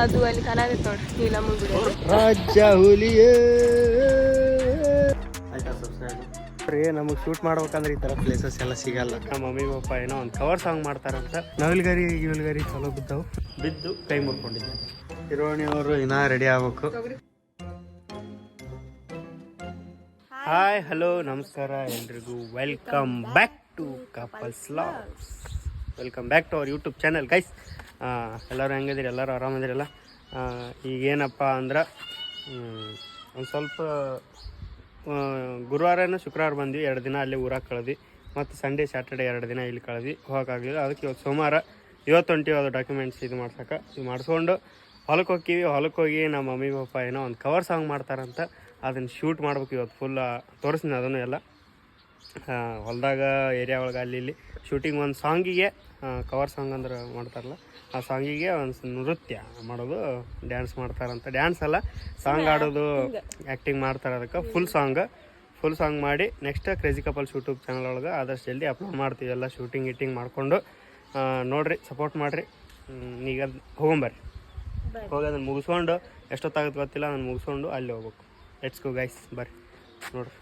ಅದು ಅಲ್ಲಿ ಕಾಣಾಗತ್ತೆ ನೋಡ್ರಿ ನೀಲಮ್ಮ. ರಾಜ ಹುಲಿಯೇ. ರೀ ನಮಗೆ ಶೂಟ್ ಮಾಡ್ಬೇಕಂದ್ರೆ ಈ ಥರ ಪ್ಲೇಸಸ್ ಎಲ್ಲ ಸಿಗಲ್ಲ. ನಮ್ಮ ಮಮ್ಮಿ ಪಪ್ಪ ಏನೋ ಒಂದು ಕವರ್ ಸಾಂಗ್ ಮಾಡ್ತಾರಂತ. ನವಿಲ್ಗರಿ ಇವಿಲ್ಗರಿ ಚಲೋ ಬಿದ್ದವು. ಬಿದ್ದು ಕೈ ಮುರ್ಕೊಂಡಿದ್ದೆ. ಹಿರೋಣಿ ಅವರು ಇನ್ನ ರೆಡಿ ಆಗ್ಬೇಕು. ಹಾಯ್ ಹಲೋ ನಮಸ್ಕಾರ. ಎಲ್ರಿಗೂ welcome back to couples vlogs welcome back to our YouTube channel guys ಎಲ್ಲರೂ ಹೆಂಗಿದ್ದೀರಿ? ಎಲ್ಲರೂ ಆರಾಮದಿರಲ್ಲ ಈಗೇನಪ್ಪ ಅಂದ್ರೆ ಒಂದು ಸ್ವಲ್ಪ ಗುರುವಾರನೂ ಶುಕ್ರವಾರ ಬಂದ್ವಿ. ಎರಡು ದಿನ ಅಲ್ಲಿ ಊರಾಗ ಕಳೆದ್ವಿ. ಮತ್ತು ಸಂಡೇ ಸ್ಯಾಟರ್ಡೆ ಎರಡು ದಿನ ಇಲ್ಲಿ ಕಳೆದ್ವಿ. ಹೋಗೋಕ್ಕಾಗಲಿಲ್ಲ ಅದಕ್ಕೆ ಇವತ್ತು ಸೋಮವಾರ ಇವತ್ತು ಹೊಂಟಿವಿ ಅದು ಡಾಕ್ಯುಮೆಂಟ್ಸ್ ಇದು ಮಾಡ್ಸೋಕೆ ಇದು ಮಾಡಿಸ್ಕೊಂಡು ಹೊಲಕ್ಕೆ ಹೋಗ್ತೀವಿ. ಹೊಲಕ್ಕೆ ಹೋಗಿ ನಮ್ಮ ಮಮ್ಮಿ, ಪಪ್ಪ ಏನೋ ಒಂದು ಕವರ್ ಸಾಂಗ್ ಮಾಡ್ತಾರಂತ. ಅದನ್ನು ಶೂಟ್ ಮಾಡ್ಬೇಕು ಇವತ್ತು ಫುಲ್ ತೋರಿಸ್ತೀನಿ ಅದನ್ನು ಎಲ್ಲ. ಹೊಲದಾಗ ಏರಿಯಾ ಒಳಗೆ ಅಲ್ಲಿ ಇಲ್ಲಿ ಶೂಟಿಂಗ್ ಒಂದು ಸಾಂಗಿಗೆ ಕವರ್ ಸಾಂಗ್ ಅಂದ್ರೆ ಮಾಡ್ತಾರಲ್ಲ ಆ ಸಾಂಗಿಗೆ ಒಂದು ನೃತ್ಯ ಮಾಡೋದು ಡ್ಯಾನ್ಸ್ ಮಾಡ್ತಾರಂತ ಡ್ಯಾನ್ಸ್ ಅಲ್ಲ ಸಾಂಗ್ ಆಡೋದು ಆ್ಯಕ್ಟಿಂಗ್ ಮಾಡ್ತಾರೆ ಅದಕ್ಕೆ. ಫುಲ್ ಸಾಂಗ್ ಫುಲ್ ಸಾಂಗ್ ಮಾಡಿ next crazy couples YouTube channel ಒಳಗೆ ಆದಷ್ಟು ಜಲ್ದಿ ಅಪ್ಲೋಡ್ ಮಾಡ್ತೀವಿ ಎಲ್ಲ ಶೂಟಿಂಗ್ ಗಿಟ್ಟಿಂಗ್ ಮಾಡಿಕೊಂಡು. ನೋಡಿರಿ ಸಪೋರ್ಟ್ ಮಾಡಿರಿ. ಈಗ ಹೋಗೊಂಬರ್ರಿ. ಹೋಗಿ ಅದನ್ನು ಮುಗಿಸ್ಕೊಂಡು ಎಷ್ಟೊತ್ತಾಗುತ್ತೆ ಗೊತ್ತಿಲ್ಲ ಅದನ್ನು ಮುಗಿಸ್ಕೊಂಡು ಅಲ್ಲಿ ಹೋಗ್ಬೇಕು. ಲೆಟ್ಸ್ ಗೋ ಗೈಸ್ ಬರ್ರಿ. ನೋಡ್ರಿ.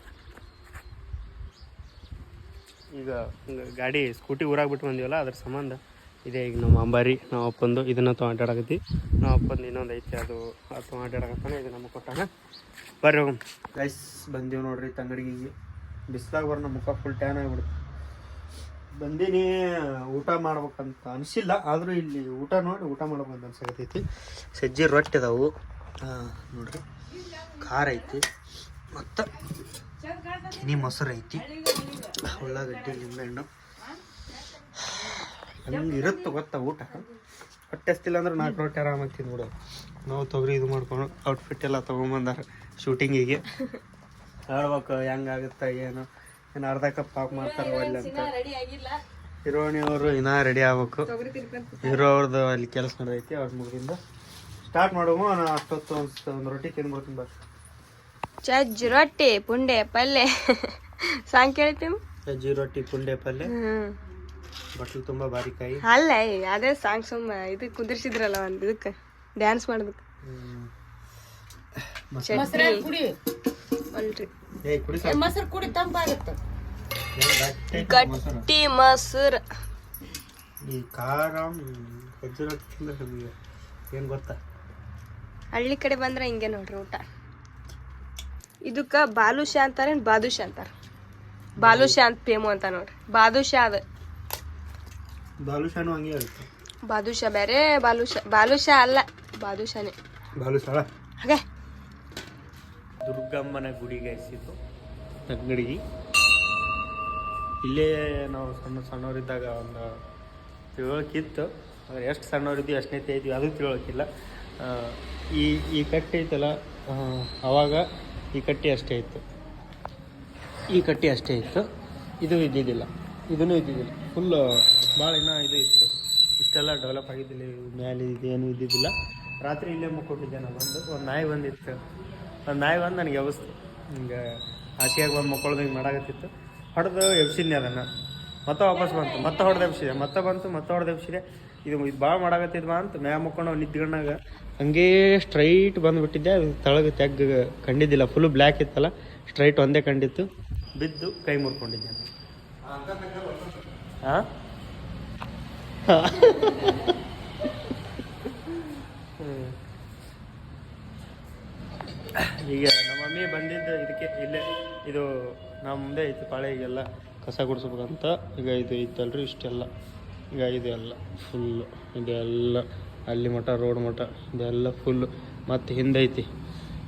ಈಗ ಗಾಡಿ ಸ್ಕೂಟಿ ಊರಾಗ ಬಿಟ್ಟು ಬಂದೀವಲ್ಲ, ಅದ್ರ ಸಂಬಂಧ. ಇದೆ ಈಗ ನಮ್ಮ ಅಂಬಾರಿ ನಾವು ಅಪ್ಪಂದು, ಇದನ್ನು ತೊಗೊಂಡಾಡಕತ್ತಿ ನಾವು ಅಪ್ಪಂದು ಇನ್ನೊಂದು ಐತಿ, ಅದು ಅದು ಆಟಾಡಕತ್ತಾನೆ ಇದು ನಮಗೆ ಕೊಟ್ಟಾನ. ಬರ್ರಿ ಗೈಸ್ ಬಂದೀವಿ ನೋಡ್ರಿ ತಂಗಡಿಗೆ ಬಿಸ್ಲಾಗ ಬರೋ ನಮ್ಮ ಮುಖ ಫುಲ್ ಟ್ಯಾನ್ ಆಗಿಬಿಡುತ್ತೆ ಬಂದೀನಿ, ಊಟ ಮಾಡ್ಬೇಕಂತ ಅನಿಸಿಲ್ಲ, ಆದರೂ ಇಲ್ಲಿ ಊಟ ನೋಡಿ ಊಟ ಮಾಡ್ಬೇಕಂತ ಅನ್ಸಕತ್ತೈತಿ. ಸಜ್ಜಿ ರೊಟ್ಟಿ ಅದಾವು. ನೋಡ್ರಿ. ಖಾರ ಐತಿ. ಮತ್ತು ಕೆನಿ ಮೊಸರು ಐತಿ. ಉಳ್ಳಾಗಡ್ಡಿ, ನಿಂಬೆಹಣ್ಣು. ಹಂಗೆ ಇರುತ್ತೆ ಗೊತ್ತಾ ಊಟ? ಹೊಟ್ಟೆ ಅಷ್ಟಿಲ್ಲ ಅಂದ್ರೆ ನಾಲ್ಕು ರೊಟ್ಟಿ ಆರಾಮಾಗಿ ತಿಂದ್ಬಿಡು ನಾವು ತೊಗರಿ ಇದು ಮಾಡ್ಕೊಂಡು ಔಟ್ಫಿಟ್ ಎಲ್ಲ ತೊಗೊಂಬಂದಾರೆ ಶೂಟಿಂಗಿಗೆ ಹೇಳ್ಬೇಕು ಹೆಂಗಾಗುತ್ತೆ ಏನು? ಏನು ಅರ್ಧ ಕಪ್ ಪಾಕ್ ಮಾಡ್ತಾರೆ ಒಳ್ಳೆ ಅಂತ. ಹಿರೋಣಿ ಅವರು ಇನ್ನೂ ರೆಡಿ ಆಗ್ಬೇಕು. ಹೀರೋ ಅವ್ರದ್ದು ಅಲ್ಲಿ ಕೆಲಸ ನಡೆಯುತ್ತೆ ಅವ್ರ ಮುಗಿದಿಂದ. ಸ್ಟಾರ್ಟ್ ಮಾಡುವ ನಾನು ಅಷ್ಟೊತ್ತು ಒಂದು ರೊಟ್ಟಿ ತಿಂದ್ಬಿಡ್ತೀನಿ ಬರ್ರಿ ಚಜ್ಜಿ ರೊಟ್ಟಿ ಪುಂಡೆ ಪಲ್ಯ ಸಾಂಗ್ ಕೇಳ್ತೀನಿ ಚಜ್ಜಿ ರೊಟ್ಟಿ ಪುಂಡೆ ಪಲ್ಯ ಹ್ಮ್. ಬಟ್ಲು ತುಂಬಾ ಬಾರಿಕಾಯಿ ಅಲ್ಲ ಏ, ಅದೇ ಸಾಂಗ್ ಸುಮ್ಮ ಇದು ಕುದಿರ್ಸಿದ್ರಲ್ಲ ಒಂದ್ ಇದಕ್ಕೆ ಡ್ಯಾನ್ಸ್ ಮಾಡೋದಕ್ಕೆ. ಹ್ಮ್. ಚಟ್ನಿ ಅಲ್ರಿ. ಏ ಕುಡಿ ಸಾಕು. ಮೊಸರು ಕುಡಿ ತಂಪಾಗುತ್ತೆ ಏನ್ ಗಟ್ಟಿ ಐತಿ ಮೊಸರು. ಗಟ್ಟಿ ಮೊಸರು. ಈ ಖಾರ ಮ್, ಸಜ್ಜಿ ರೊಟ್ಟಿ ತಿಂದ್ರೆ ನಮಗೆ ಏನು ಗೊತ್ತಾ? ಹಳ್ಳಿ ಕಡೆ ಬಂದ್ರೆ ಹಿಂಗೆ ನೋಡ್ರಿ ಊಟ. ಇದಕ್ಕ ಬಾಲುಷಾ ಅಂತಾರೆ ಬಾದುಷಾ ಅಂತಾರ? ಬಾಲುಷಾ ಅಂತ ಪೇಮು ಅಂತ ನೋಡ್ರಿ. ಬಾದುಷಾ ಅದ. ಬಾಲುಷಾನು ಹಂಗೆ ಆಗುತ್ತೆ ಬಾದುಷಾ ಬೇರೆ ಬಾಲುಷಾ ಬಾಲುಷಾ ಅಲ್ಲ ಬಾದುಷಾನೇ. ಬಾಲುಷಾಳ ಹಾಗೆ. ದುರ್ಗಮ್ಮನ ಗುಡಿ ಹಸಿದ್ದು ಅಂಗಡಿ ಇಲ್ಲೇ ನಾವು ಸಣ್ಣ ಸಣ್ಣವರಿದ್ದಾಗ ಒಂದು ತಿಳುವಳಿಕಿತ್ತು ಆದರೆ ಎಷ್ಟು ಸಣ್ಣವರಿದ್ವಿ ಅಷ್ಟನೇ ಇದ್ವಿ ಅದು ತಿಳುವಳಿಕಿಲ್ಲ ಈ ಈ ಕಟ್ಟೈತಲ್ಲ ಆ, ಅವಾಗ ಈ ಕಟ್ಟಿ ಅಷ್ಟೇ ಇತ್ತು. ಈ ಕಟ್ಟಿ ಅಷ್ಟೇ ಇತ್ತು. ಇದು ಇದ್ದಿದ್ದಿಲ್ಲ. ಇದೂ ಇದ್ದಿದ್ದಿಲ್ಲ. ಫುಲ್ಲು ಭಾಳ ಇನ್ನೂ ಇದು ಇತ್ತು. ಇಷ್ಟೆಲ್ಲ ಡೆವಲಪ್ ಆಗಿದ್ದಿಲ್ಲ. ಮ್ಯಾಲೆ ಇದೇನು ಇದ್ದಿದ್ದಿಲ್ಲ. ರಾತ್ರಿ ಇಲ್ಲೇ ಮುಕ್ಕೊಟ್ಟಿದ್ದೆ ನಾನು ಬಂದು ಒಂದು ನಾಯಿ ಬಂದಿತ್ತು. ಒಂದು ನಾಯಿ ಬಂದು ನನಗೆ ಎವಸ್ತು ಹಿಂಗೆ ಹಾಸಿಯಾಗಿ ಬಂದು ಮಕ್ಕಳದು ಹಿಂಗೆ ಮಾಡಾಕತ್ತಿತ್ತು. ಹೊಡೆದು ಎಬ್ಸಿದ್ನಿ ಅದನ್ನು. ಮತ್ತೆ ವಾಪಸ್ ಬಂತು. ಮತ್ತೆ ಹೊಡೆದು ಎಬ್ಸಿದೆ. ಮತ್ತೆ ಬಂತು, ಮತ್ತೆ ಹೊಡೆದು ಎಬ್ಸಿದೆ. ಇದು ಇದು ಭಾಳ ಮಾಡಾಕತ್ತಿದ್ವಾ ಅಂತ ಮ್ಯಾ ಮುಕ್ಕೊಂಡು ನಿದ್ಗಣ್ಣಾಗ ಹಂಗೇ ಸ್ಟ್ರೈಟ್ ಬಂದುಬಿಟ್ಟಿದ್ದೆ, ತಳಗೆ ತೆಗ್ಗ ಕಂಡಿದ್ದಿಲ್ಲ ಫುಲ್ ಬ್ಲ್ಯಾಕ್ ಇತ್ತಲ್ಲ ಸ್ಟ್ರೈಟ್ ಒಂದೇ ಕಂಡಿತ್ತು. ಬಿದ್ದು ಕೈ ಮುರ್ಕೊಂಡಿದ್ದೆ. ಹಾಂ ಈಗ ನಮ್ಮ ಮಮ್ಮಿ ಬಂದಿದ್ದು ಇದಕ್ಕೆ ಇಲ್ಲೇ, ಇದು ನಮ್ಮ ಮುಂದೆ ಐತಿ ಪಾಳೆ, ಈಗೆಲ್ಲ ಕಸ ಗುಡಿಸ್ಬೇಕಂತ. ಈಗ ಇದು ಇತ್ತಲ್ರಿ ಇಷ್ಟೆಲ್ಲ. ಈಗ ಇದೆಲ್ಲ ಫುಲ್ಲು ಇದೆಲ್ಲ. ಅಲ್ಲಿ ಮಠ ರೋಡ್ ಮಠ ಇದೆಲ್ಲ ಫುಲ್ಲು ಮತ್ತು ಹಿಂದೈತಿ. ಐತಿ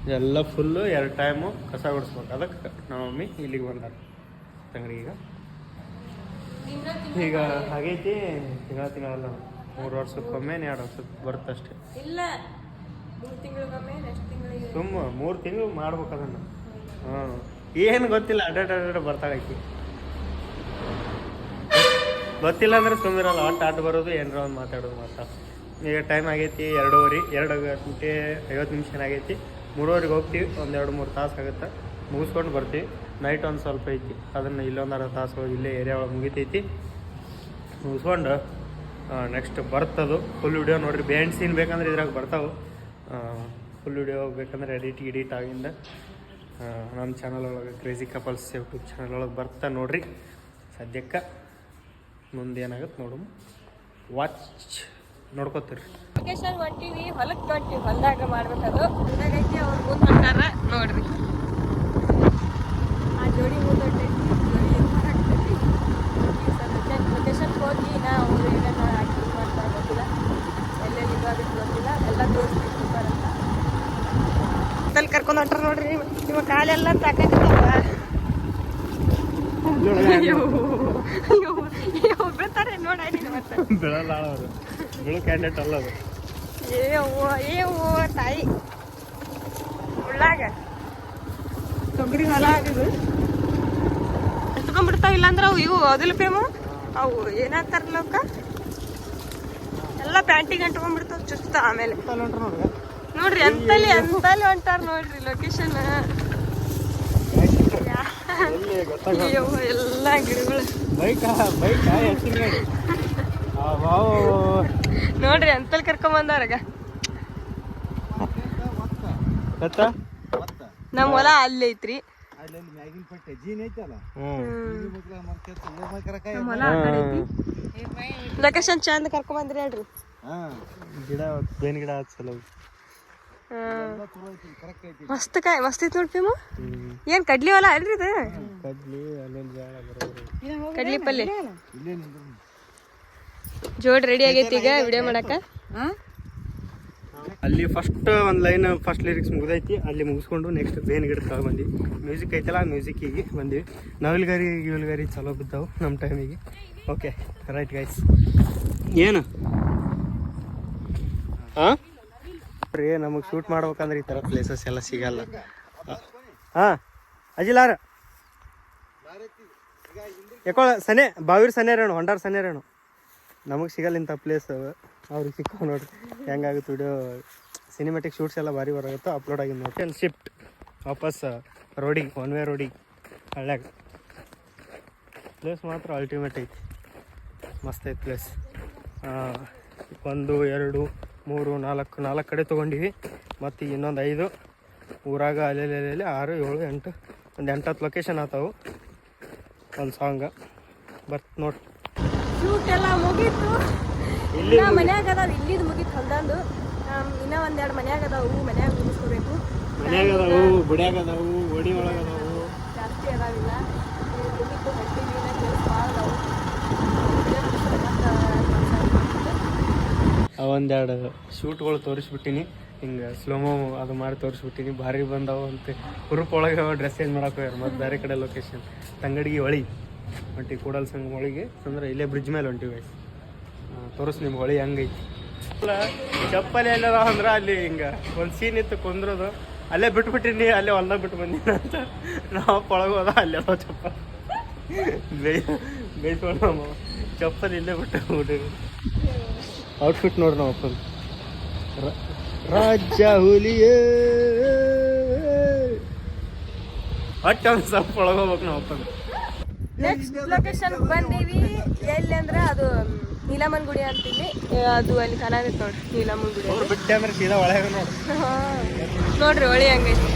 ಇದೆಲ್ಲ ಫುಲ್ಲು ಎರಡು ಟೈಮು ಕಸ ಗುಡಿಸ್ಬೇಕು. ಅದಕ್ಕೆ ನಮ್ಮ ಮಮ್ಮಿ ಇಲ್ಲಿಗೆ ಬಂದಾರ. ತಂಗಡಿ ಈಗ? ಹಾಗೈತಿ ತಿಂಗಳ ತಿಂಗಳಲ್ಲ. ಮೂರು ವರ್ಷಕ್ಕೊಮ್ಮೆ ಎರಡು ವರ್ಷಕ್ಕೆ ಬರುತ್ತಷ್ಟೇ ಇಲ್ಲ. ಸುಮ್ಮ ಮೂರು ತಿಂಗಳು ಮಾಡ್ಬೇಕು ಅದನ್ನು. ಹಾಂ. ಏನು ಗೊತ್ತಿಲ್ಲ ಅಡ್ಡಾಡ್ ಅಡ್ಡಾಟ ಬರ್ತಾಳೆ ಆಕಿ. ಗೊತ್ತಿಲ್ಲ ಅಂದ್ರೆ ಸುಮ್ಮಿರಲ್ಲ ಆಟ ಆಟ ಬರೋದು ಏನರ ಒಂದು ಮಾತಾಡೋದು ಮಾತಾ ಈಗ ಟೈಮ್ ಆಗೈತಿ ಎರಡೂವರೆ, ಎರಡು ಗಂಟೆ ಐವತ್ತು ನಿಮಿಷ ಆಗೈತಿ. ಮೂರುವರೆಗೆ ಹೋಗ್ತೀವಿ, ಒಂದು ಎರಡು ಮೂರು ತಾಸು ಆಗುತ್ತೆ. ಮುಗಿಸ್ಕೊಂಡು ಬರ್ತೀವಿ. ನೈಟ್ ಒಂದು ಸ್ವಲ್ಪ ಐತಿ. ಅದನ್ನು ಇಲ್ಲೊಂದು ಅರ್ಧ ತಾಸು ಇಲ್ಲೇ ಏರಿಯಾ ಒಳಗೆ ಮುಗಿತೈತಿ. ಮುಗಿಸ್ಕೊಂಡು ನೆಕ್ಸ್ಟ್ ಬರ್ತದು. ಫುಲ್ ವಿಡಿಯೋ ನೋಡಿರಿ. ಬ್ಯಾಂಡ್ ಸೀನ್ ಬೇಕಂದ್ರೆ ಇದ್ರಾಗ ಬರ್ತಾವೆ. ಫುಲ್ ವಿಡಿಯೋ ಬೇಕಂದ್ರೆ ಎಡಿಟ್ ಎಡಿಟ್ ಆಗಿಂದ ನಮ್ಮ ಚಾನಲ್ ಒಳಗೆ ಕ್ರೇಜಿ ಕಪಲ್ಸ್ ಯೂಟ್ಯೂಬ್ ಚಾನಲ್ ಒಳಗೆ ಬರ್ತಾ ನೋಡ್ರಿ. ಸದ್ಯಕ್ಕೆ ಮುಂದೆ ಏನಾಗುತ್ತೆ ನೋಡು ವಾಚ್ ನೋಡ್ಕೋತೀರಿ. ಲೊಕೇಶನ್ ಹೊಂಟಿವಿ ಹೊಲಕ್ಕೆ ಹೊಂಟಿವಿ ಹೊಲ್ದಾಗ ಮಾಡ್ಬೇಕದು. ಹೊಲ್ದಾಗೈತಿ ಅವ್ರು ಮುಂದೆ ಹೊಂಟಾರ ನೋಡ್ರಿ. ಆ ಜೋಡಿ ಮುಂದೆ ಹೊಂಟೈತಿ ಜೋಡಿ ಲೊಕೇಶನ್ ಹೋಗಿ ನಾ ಅವ್ರು ಏನೇನು ಹಾಕಿ ಮಾಡ್ತಾರೆ ಗೊತ್ತಿಲ್ಲ ಎಲ್ಲೆಲ್ಲಿ ಇದಾಗುತ್ತೆ ಗೊತ್ತಿಲ್ಲ. ಎಲ್ಲ ತೋರಿಸ್ಬೇಕು ಬರಂತ ಅಲ್ಲಿ ಕರ್ಕೊಂಡು ಹೊಂಟ್ರ ನೋಡ್ರಿ ನಿಮ್ಮ ಕಾಲೆಲ್ಲ ತಾಕತ್ತಿತ್ತವ ನೋಡಿ ನೋಡ ಮತ್ತೆ. ಬೆಳಲ್ಲ ಅವರು. ಬೆಳು ಕ್ಯಾಂಡಿಡೇಟ್ ಅಲ್ಲ ಅದು. ಏ ಅವ್ವ ಏ ಅವ್ವ ತಾಯಿ. ಉಳ್ಳಾಗ. ತೊಗರಿ ಹೊಲ ಆಗಿದು. ಎತ್ಕೊಂಡ್ಬಿಡ್ತಾವ ಇಲ್ಲಾಂದ್ರ ಅವು ಇವು ಅದಿಲ್ಲ ಪೇಮು ಅವು ಏನಾಗ್ತಾರಲ್ಲ ಅವಕ್ಕ ಎಲ್ಲ ಪ್ಯಾಂಟಿಗೆ ಅಂಟ್ಕೊಂಡ್ಬಿಡ್ತಾವ ಚುಸ್ತ ಆಮೇಲೆ. ನೋಡ್ರಿ ಎಂತಲ್ಲಿ ಎಂತಲ್ಲಿ ಹೊಂಟಾರ ನೋಡ್ರಿ ಲೊಕೇಶನ್ ಎಲ್ಲ ಗಿಡಗಳು. ನೋಡ್ರಿ ಅಂತಲ್ ಕರ್ಕೊಂಡ್ ಬಂದಾರಗ ನಮ್ ಹೊಲ ಅಲ್ಲಿ ಐತ್ರಿ. ಲೊಕೇಶನ್ ಚಂದ ಕರ್ಕೊಂಡ್ ಬಂದ್ರಿ ಹೇಳ್ರಿ. ಹಾ. ಗಿಡ ಬೇನ್ ಗಿಡ ಹಚ್ಚ ಚಲೋ ಹ್ಮ್. ಚಲೋ ಐತಿ ಕರೆಕ್ಟ್ ಐತಿ ಮಸ್ತ್ ಕಾಯ್ ಮಸ್ತ್ ಐತಿ ನೋಡಿ ಏನ್ ಕಡ್ಲಿ ಹೊಲ ಅಲ್ರಿ ಇದು? ಕಡ್ಲಿ ಕಡ್ಲಿ ಪಲ್ಲೆ. ಜೋಡ್ ರೆಡಿ ಆಗೈತಿ ಈಗ ವಿಡಿಯೋ ಮಾಡಕ ಅಲ್ಲಿ ಫಸ್ಟ್ ಒಂದು ಲೈನ್ ಫಸ್ಟ್ ಲಿರಿಕ್ಸ್ ಮುಗಿದೈತಿ. ಅಲ್ಲಿ ಮುಗಿಸ್ಕೊಂಡು ನೆಕ್ಸ್ಟ್ ಬೇನ್ ಗಿಡ ತಗೊಂಡು ಬಂದ್ವಿ. ಮ್ಯೂಸಿಕ್ ಐತಲ್ಲ ಮ್ಯೂಸಿಕ್ಕಿಗೆ ಬಂದ್ವಿ. ನವಿಲ್ಗಾರಿ ಗಿವಿಲ್ಗಾರಿ ಚಲೋ ಬಿದ್ದಾವು ನಮ್ಮ ಟೈಮಿಗೆ ಓಕೆ ರೈಟ್ ಗೈಸ್ ಏನು? ಹಾಂ ರೀ ನಮಗೆ ಶೂಟ್ ಮಾಡ್ಬೇಕಂದ್ರೆ ಈ ಥರ ಪ್ಲೇಸಸ್ ಎಲ್ಲ ಸಿಗಲ್ಲ. ಹಾಂ ಅಜಿಲಾರ. ಯಾಕೋ ಸನೆ ಬಾವಿರ್ ಸನೆ ರೇಣು ಹೊಂಡಾರ್ ಸನೆ ರೇಣು. ನಮಗೆ ಸಿಗಲ್ಲ ಇಂಥ ಪ್ಲೇಸ್ ಅವ್ರಿಗೆ ಸಿಕ್ಕೋ ನೋಡ್ರಿ. ಹೆಂಗಾಗುತ್ತೆ ವಿಡಿಯೋ ಸಿನಿಮೆಟಿಕ್ ಶೂಟ್ಸ್ ಎಲ್ಲ ಭಾರಿ ಬರೋಗುತ್ತೋ ಅಪ್ಲೋಡ್ ಆಗಿ ನೋಡಿ ಅಲ್ಲಿ ಶಿಫ್ಟ್ ವಾಪಸ್ ರೋಡಿಗೆ ಒನ್ ವೇ ರೋಡಿಗೆ ಹಳ್ಳ್ಯಾಗ. ಪ್ಲೇಸ್ ಮಾತ್ರ ಅಲ್ಟಿಮೇಟ್ ಐತಿ. ಮಸ್ತ್ ಐತಿ ಪ್ಲೇಸ್ ಒಂದು, ಎರಡು, ಮೂರು, ನಾಲ್ಕು ನಾಲ್ಕು ಕಡೆ ತೊಗೊಂಡಿವಿ. ಮತ್ತು ಇನ್ನೊಂದು ಐದು. ಊರಾಗ ಅಲ್ಲೆಲ್ಲಿ ಆರು, ಏಳು, ಎಂಟು, ಒಂದು ಎಂಟು, ಹತ್ತು ಲೊಕೇಶನ್ ಆತಾವು. ಒಂದು ಸಾಂಗ ಬರ್ತ್ ನೋಡಿ. ಶೂಟ್ ಎಲ್ಲ ಮುಗೀತು. ಇಲ್ಲಿ ಇನ್ನ ಮನ್ಯಾಗ ಅದಾವ ಇಲ್ಲಿದ್ ಮುಗೀತು ಹೊಲ್ದಂದು. ಇನ್ನ ಒಂದೆರಡು ಮನ್ಯಾಗ ಅದಾವು ಮನ್ಯಾಗ ಮುಗಿಸ್ಕೋಬೇಕು. ಮನ್ಯಾಗ ಅದಾವು ಗುಡ್ಯಾಗ ಅದಾವು ಓಡಿ ಒಳಗ ಅದಾವು ಜಾಸ್ತಿ ಅದಾವಿಲ್ಲ ಮುಗೀತು ಕೆಲ್ಸ ಭಾಳ ಅದಾವು. ಮತ್ತೆ ಒಂದೆರಡು ಶೂಟ್ಗಳು ತೋರಿಸ್ಬಿಟ್ಟಿನಿ. ಹಿಂಗೆ ಸ್ಲೋಮೋ ಅದು ಮಾಡಿ ತೋರಿಸ್ಬಿಟ್ಟಿನಿ. ಭಾರಿ ಬಂದವು ಅಂತ ಹುರುಪ್ ಒಳಗೆ ಡ್ರೆಸ್ ಚೇಂಜ್ ಮಾಡೋಕೆ ಹೋಗ್ಯಾರ ಮತ್ತು ಬೇರೆ ಕಡೆ ಲೊಕೇಶನ್ ತಂಗಡಿಗೆ ಹೊಳಿ ಹೊಂಟಿ ಕೂಡಲ್ ಸಂಘ ಹೊಳಿಗೆ ಅಂದ್ರೆ ಇಲ್ಲೇ ಬ್ರಿಡ್ಜ್ ಮೇಲೆ ಹೊಂಟಿ. ಆ, ತೋರಿಸ್ ನಿಮ್ಗೆ ಹೊಳಿ ಹಂಗೈತಿ. ಚಪ್ಪಲಿ ಎಲ್ಲದ ಅಂದ್ರೆ ಅಲ್ಲಿ ಹಿಂಗೆ ಒಂದು ಸೀನ್ ಇತ್ತು ಕೊಂದ್ರದು. ಅಲ್ಲೇ ಬಿಟ್ಬಿಟ್ಟಿನಿ ಅಲ್ಲೇ ಹೊಲ್ದಾಗ ಬಿಟ್ಟು ಬಂದಿನ ಅಂತ. ನಾವು ಒಳಗೆ ಹೋದ ಅಲ್ಲೇ ಚಪ್ಪಲ್. ಬೈ ಬೈಸ್ಕೊಂಡು ನಮ್ಮ ಚಪ್ಪಲ್ ಇಲ್ಲೇ ಬಿಟ್ಟು ಔಟ್ಫಿಟ್ ನೋಡ್ರಿ ನಾವು ಅಪ್ಪ ರಾಜ ಹುಲಿಯೇ. ಹೊಟ್ಟೆ ಒಂದು ಸ್ವಲ್ಪ ಒಳಗೆ ಹೋಗ್ಬೇಕು ನಾವು ನೆಕ್ಸ್ಟ್ ಲೊಕೇಶನ್ ಬಂದೀವಿ. ಎಲ್ಲಿ ಅಂದ್ರೆ ಅದು ನೀಲಮನ್ ನೀಲಮ್ಮನ್ ಗುಡಿ ಅಂತೀವಿ ಅದು ಅಲ್ಲಿ ಚೆನ್ನಾಗಿತ್ತು ನೋಡ್ರಿ ನೀಲಮ್ಮನ್ ಗುಡಿ ಬಿಟ್ಟೆ ಅಂದ್ರೆ ಸೀದಾ ಒಳಗೆ ನೋಡಿ. ಹಾ. ನೋಡ್ರಿ ಒಳಿ ಹಂಗೈತಿ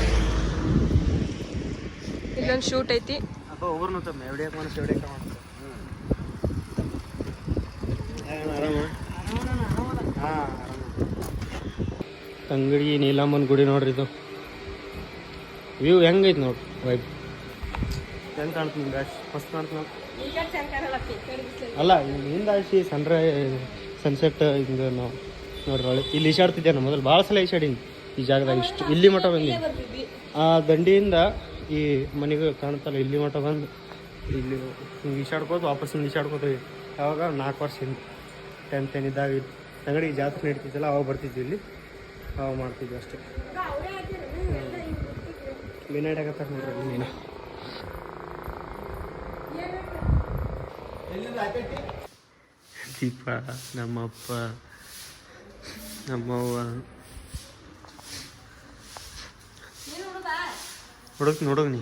ಇಲ್ಲೊಂದು ಶೂಟ್ ಐತಿ. ತಂಗಡಿ ನೀಲಮ್ಮನ ಗುಡಿ ನೋಡ್ರಿ ಇದು. ವ್ಯೂ ಹೆಂಗೈತಿ ನೋಡ್ರಿ ವೈಬ್ ಹೆಂಗೆ ಕಾಣ್ತು ನಿಮ್ಗೆ ಮಸ್ತ್ ಕಾಣ್ತು ನೋಡ್ರಿ ಅಲ್ಲ ಹಿಂದೆ ಸನ್ರೈ ಸನ್ರೈಸ್ ಸನ್ಸೆಟ್ ಹಿಂಗೆ ನಾವು ನೋಡ್ರಿ ಒಳ್ಳೆ ಇಲ್ಲಿ ಈಶಾಡ್ತಿದ್ದೆ ನಾನು ಮೊದಲು? ಭಾಳ ಸಲ ಈಶಾಡೀನಿ ಈ ಜಾಗದಾಗ ಇಷ್ಟು. ಇಲ್ಲಿ ಮಠ ಬಂದಿ ಆ ದಂಡಿಯಿಂದ ಈ ಮನೆಗೆ ಕಾಣ್ತಲ್ಲ ಇಲ್ಲಿ ಮಠ ಬಂದು ಇಲ್ಲಿ ಹಿಂಗೆ ಈಶಾಡ್ಕೋದು ವಾಪಸ್ ಹಿಂಗೆ ಈಶಾಡ್ಕೋತೀವಿ ಯಾವಾಗ? ನಾಲ್ಕು ವರ್ಷ ಹಿಂದೆ. ಟೆಂತ್ ಏನಿದ್ದಾಗ ಅಂಗಡಿ ಜಾತ್ರೆ ನಡೀತಿದ್ದಲ್ಲ ಅವಾಗ ಬರ್ತಿದ್ವಿ ಇಲ್ಲಿ. ಅವಾಗ ಮಾಡ್ತಿದ್ವಿ ಅಷ್ಟೇ. ಮೀನು ಹಿಡಿಯಕತ್ತಾರ ನೋಡ್ರಿ ಮೀನು? ದೀಪ, ನಮ್ಮಪ್ಪ, ನಮ್ಮವ್ವ. ಹುಡುಕ್ ನೋಡೋಗ ನೀ.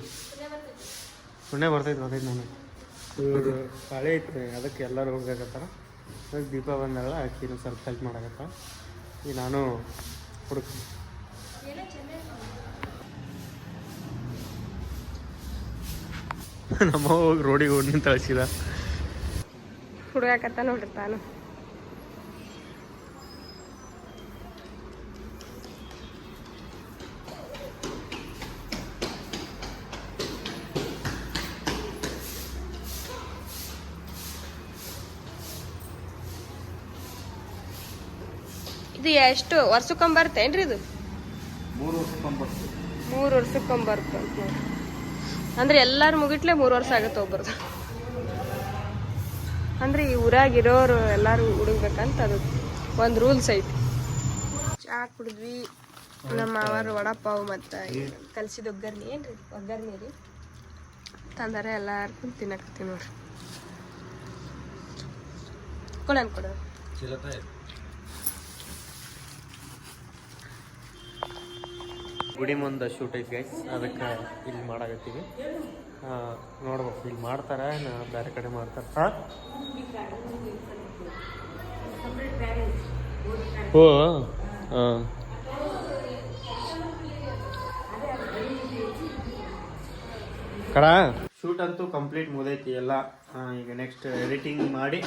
ಸುಣ್ಣೆ ಬರ್ತೈತೆ ಬರ್ತೈತೆ ನನಗೆ. ಇವರು ಹಳೆ ಐತೆ ಅದಕ್ಕೆ ಎಲ್ಲರೂ ಹೋಗ್ಬೇಕತ್ತಾರ ಅದಕ್ಕೆ ದೀಪ ಬಂದಾಗ ಆಕಿನ ಸ್ವಲ್ಪ ಹೆಲ್ಪ್ ಮಾಡಾಕತ್ತ ಈಗ ನಾನು ಹುಡುಕ್ ನಮ್ಮ ಹೋಗಿ ರೋಡಿಗೆ ಹೋಗಿ ನಿಂತ ಕಳಿಸಿದ ಹುಡುಗಾಕತ್ತ ನೋಡ್ರಿ ತಾನು. ಇದು ಎಷ್ಟು ವರ್ಷಕ್ಕೊಂಬರ್ತೇನ್ರಿ ಇದು? ಮೂರು ವರ್ಷಕ್ಕೊಂಬರ್ತು ಮೂರು ವರ್ಷಕ್ಕೊಂಬರ್ತು ಅಂತ ನೋಡ್ರಿ. ಅಂದ್ರೆ ಎಲ್ಲಾರು ಮುಗಿಟ್ಲೆ ಮೂರು ವರ್ಷ ಆಗುತ್ತೆ ಒಬ್ಬರದು ಅಂದ್ರೆ ಈ ಊರಾಗ ಇರೋರು ಎಲ್ಲಾರು ಹುಡುಗ್ಬೇಕಂತ ಅದು ಒಂದು ರೂಲ್ಸ್ ಐತಿ. ಚಾ ಕುಡಿದ್ವಿ. ನಮ್ಮ ಮಾವರು ವಡಪಾವ್ ಮತ್ತು ಕಲ್ಸಿದ ಒಗ್ಗರ್ನಿ ಏನ್ರಿ ಒಗ್ಗರ್ನಿ ರೀ? ತಂದರೆ ಎಲ್ಲಾರ್ಗೂ ತಿನ್ನಕತ್ತೀವಿ ನೋಡ್ರಿ. ಕೊಡೋಣ ಕೊಡ ಗುಡಿ ಮುಂದೆ ಶೂಟ್ ಐತಿ ಗೈಸ್ ಅದಕ್ಕೆ ಇಲ್ಲಿ ಮಾಡಾಕತ್ತೀವಿ. ನೋಡ್ಬೇಕು, ಇಲ್ಲಿ ಮಾಡ್ತಾರೆ ನಾ ಬೇರೆ ಕಡೆ ಮಾಡ್ತಾರೆ? ಹಾಂ? ಓ ಹಾಂ ಕಡ ಶೂಟ್ ಅಂತೂ ಕಂಪ್ಲೀಟ್ ಮುಗೈತಿ ಎಲ್ಲ. ಈಗ ನೆಕ್ಸ್ಟ್ ಎಡಿಟಿಂಗ್ ಮಾಡಿ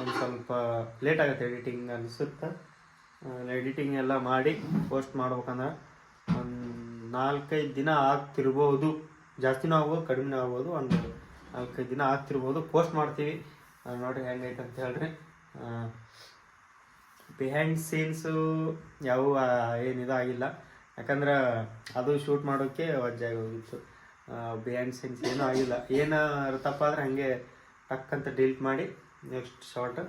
ಒಂದು ಸ್ವಲ್ಪ ಲೇಟ್ ಆಗುತ್ತೆ ಎಡಿಟಿಂಗ್ ಅನಿಸುತ್ತೆ. ಎಡಿಟಿಂಗ್ ಎಲ್ಲ ಮಾಡಿ ಪೋಸ್ಟ್ ಮಾಡ್ಬೇಕಂದ್ರೆ. ನಾಲ್ಕೈದು ದಿನ ಆಗ್ತಿರ್ಬೋದು. ಜಾಸ್ತಿನೂ ಆಗ್ಬೋದು ಕಡಿಮೆನೂ ಆಗ್ಬೋದು ಒಂದು ನಾಲ್ಕೈದು ದಿನ ಆಗ್ತಿರ್ಬೋದು. ಪೋಸ್ಟ್ ಮಾಡ್ತೀವಿ. ನೋಡಿರಿ ಹೆಂಗೈತೆ ಅಂತ ಹೇಳ್ರಿ. ಬಿಹೈಂಡ್ ಸೀನ್ಸು ಯಾವ ಏನಿದು ಆಗಿಲ್ಲ ಯಾಕಂದ್ರೆ ಅದು ಶೂಟ್ ಮಾಡೋಕ್ಕೆ ವಜ್ಜಾಗಿ ಹೋಗಿತ್ತು. ಬಿಹೈಂಡ್ ಸೀನ್ಸ್ ಏನೂ ಆಗಿಲ್ಲ. ಏನು ತಪ್ಪಾದ್ರೆ ಹಾಗೆ ಟಕ್ ಅಂತ ಡಿಲೀಟ್ ಮಾಡಿ ನೆಕ್ಸ್ಟ್ ಶಾರ್ಟ್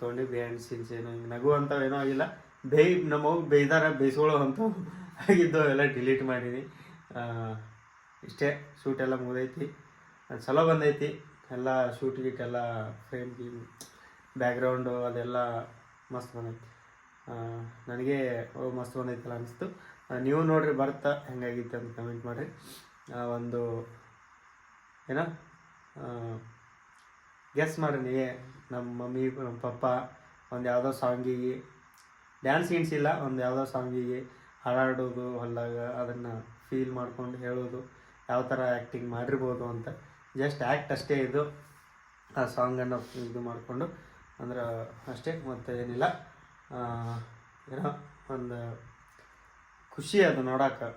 ತೊಗೊಂಡು ಬಿಹೈಂಡ್ ಸೀನ್ಸ್ ಏನು ಹಿಂಗೆ ನಗು ಅಂಥವು ಏನೂ ಆಗಿಲ್ಲ. ಬೇಯ್, ನಮ್ಮ ಹೋಗಿ ಬೇಯ್ದಾರ ಬೇಯಿಸ್ಕೊಳ್ಳೋ ಅಂಥವು ಆಗಿದ್ದು ಎಲ್ಲ ಡಿಲೀಟ್ ಮಾಡೀನಿ ಇಷ್ಟೇ ಶೂಟ್ ಎಲ್ಲ ಮುಗ್ದೈತಿ. ಅದು ಚಲೋ ಬಂದೈತಿ. ಎಲ್ಲ ಶೂಟ್ ಗೀಟೆಲ್ಲ ಫ್ರೇಮ್ ಗೀಮ್ ಬ್ಯಾಕ್ಗ್ರೌಂಡು ಅದೆಲ್ಲ ಮಸ್ತ್ ಬಂದೈತಿ. ನನಗೆ ಮಸ್ತ್ ಬಂದೈತಲ್ಲ ಅನಿಸ್ತು. ಆ, ನೀವು ನೋಡ್ರಿ ಬರ್ತಾ ಹೆಂಗಾಗಿತ್ತು ಅಂತ ಕಮೆಂಟ್ ಮಾಡಿರಿ. ಒಂದು ಏನೋ ಗೆಸ್ ಮಾಡಿರಿ ನೀವೇ. ನಮ್ಮ ಮಮ್ಮಿ ನಮ್ಮ ಪಪ್ಪ ಒಂದು ಯಾವುದೋ ಸಾಂಗಿಗೆ ಡ್ಯಾನ್ಸ್ ಗೀನ್ಸ್ ಇಲ್ಲ ಒಂದು ಯಾವುದೋ ಸಾಂಗಿಗೆ ಹಾಡಾಡೋದು ಹೊಲ್ದಾಗ ಅದನ್ನು ಫೀಲ್ ಮಾಡ್ಕೊಂಡು ಹೇಳೋದು, ಯಾವ ಥರ ಆ್ಯಕ್ಟಿಂಗ್ ಮಾಡಿರ್ಬೋದು ಅಂತ. ಜಸ್ಟ್ ಆ್ಯಕ್ಟ್ ಅಷ್ಟೇ ಇದು. ಆ ಸಾಂಗನ್ನು ಇದು ಮಾಡಿಕೊಂಡು, ಅಂದ್ರೆ ಅಷ್ಟೇ, ಮತ್ತು ಏನಿಲ್ಲ. ಏನೋ ಒಂದು ಖುಷಿ ಅದು ನೋಡೋಕೆ.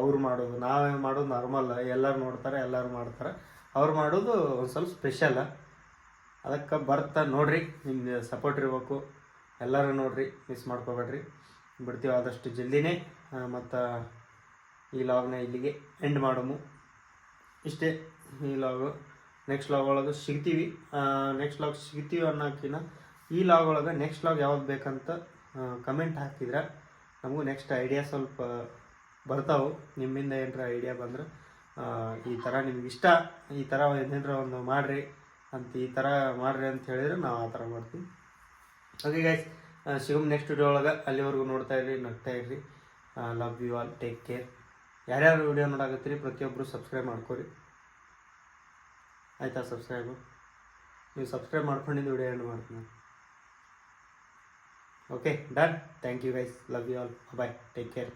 ಅವ್ರು ಮಾಡೋದು. ನಾವೇ ಮಾಡೋದು ನಾರ್ಮಲ್ ಎಲ್ಲರೂ ನೋಡ್ತಾರೆ, ಎಲ್ಲರೂ ಮಾಡ್ತಾರೆ. ಅವ್ರು ಮಾಡೋದು ಒಂದು ಸ್ವಲ್ಪ ಸ್ಪೆಷಲ್ ಅದಕ್ಕೆ ಬರ್ತಾ ನೋಡ್ರಿ, ನಿಮ್ಗೆ ಸಪೋರ್ಟ್ ಇರಬೇಕು. ಎಲ್ಲರೂ ನೋಡ್ರಿ ಮಿಸ್ ಮಾಡ್ಕೋಬೇಡ್ರಿ. ಬಿಡ್ತೀವಿ ಆದಷ್ಟು ಜಲ್ದಿನೇ. ಮತ್ತು ಈ ಲಾಗ್ನ ಇಲ್ಲಿಗೆ ಎಂಡ್ ಮಾಡಮು. ಇಷ್ಟೇ ಈ ಲಾಗು ನೆಕ್ಸ್ಟ್ ಲಾಗ್ ಒಳಗೆ ಸಿಗ್ತೀವಿ. ನೆಕ್ಸ್ಟ್ ಲಾಗ್ ಸಿಗ್ತೀವಿ ಅನ್ನೋಕ್ಕಿಂತ ಈ ಲಾಗ್ ಒಳಗೆ ನೆಕ್ಸ್ಟ್ ಲಾಗ್ ಯಾವ್ದು ಬೇಕಂತ ಕಮೆಂಟ್ ಹಾಕಿದ್ರೆ ನಮಗೂ ನೆಕ್ಸ್ಟ್ ಐಡಿಯಾ ಸ್ವಲ್ಪ ಬರ್ತಾವೆ. ನಿಮ್ಮಿಂದ ಏನಾರ ಐಡಿಯಾ ಬಂದ್ರೆ ಈ ಥರ ನಿಮ್ಗೆ ಇಷ್ಟ, ಈ ಥರ ಏನೇನರ ಒಂದು ಮಾಡಿರಿ, ಅಂತ ಈ ಥರ ಮಾಡಿರಿ ಅಂತ ಹೇಳಿದ್ರೆ ನಾವು ಆ ಥರ ಮಾಡ್ತೀವಿ. Okay guys Shivam next video ಒಳಗೆ ಅಲ್ಲಿವರೆಗೂ ನೋಡ್ತಾ ಇರ್ರಿ, ನಗ್ತಾ ಇರ್ರಿ. Love you all take care ಯಾರ್ಯಾರು ವಿಡಿಯೋ ನೋಡಾಕತ್ತೀರಿ ಪ್ರತಿಯೊಬ್ಬರು ಸಬ್ಸ್ಕ್ರೈಬ್ ಮಾಡ್ಕೊರಿ. ಆಯ್ತಾ ಸಬ್ಸ್ಕ್ರೈಬು ನೀವು ಸಬ್ಸ್ಕ್ರೈಬ್ ಮಾಡ್ಕೊಂಡಿದ್ದು ವಿಡಿಯೋ ಎಂಡ್ ಮಾಡ್ತೀನಿ okay done thank you guys love you all bye take care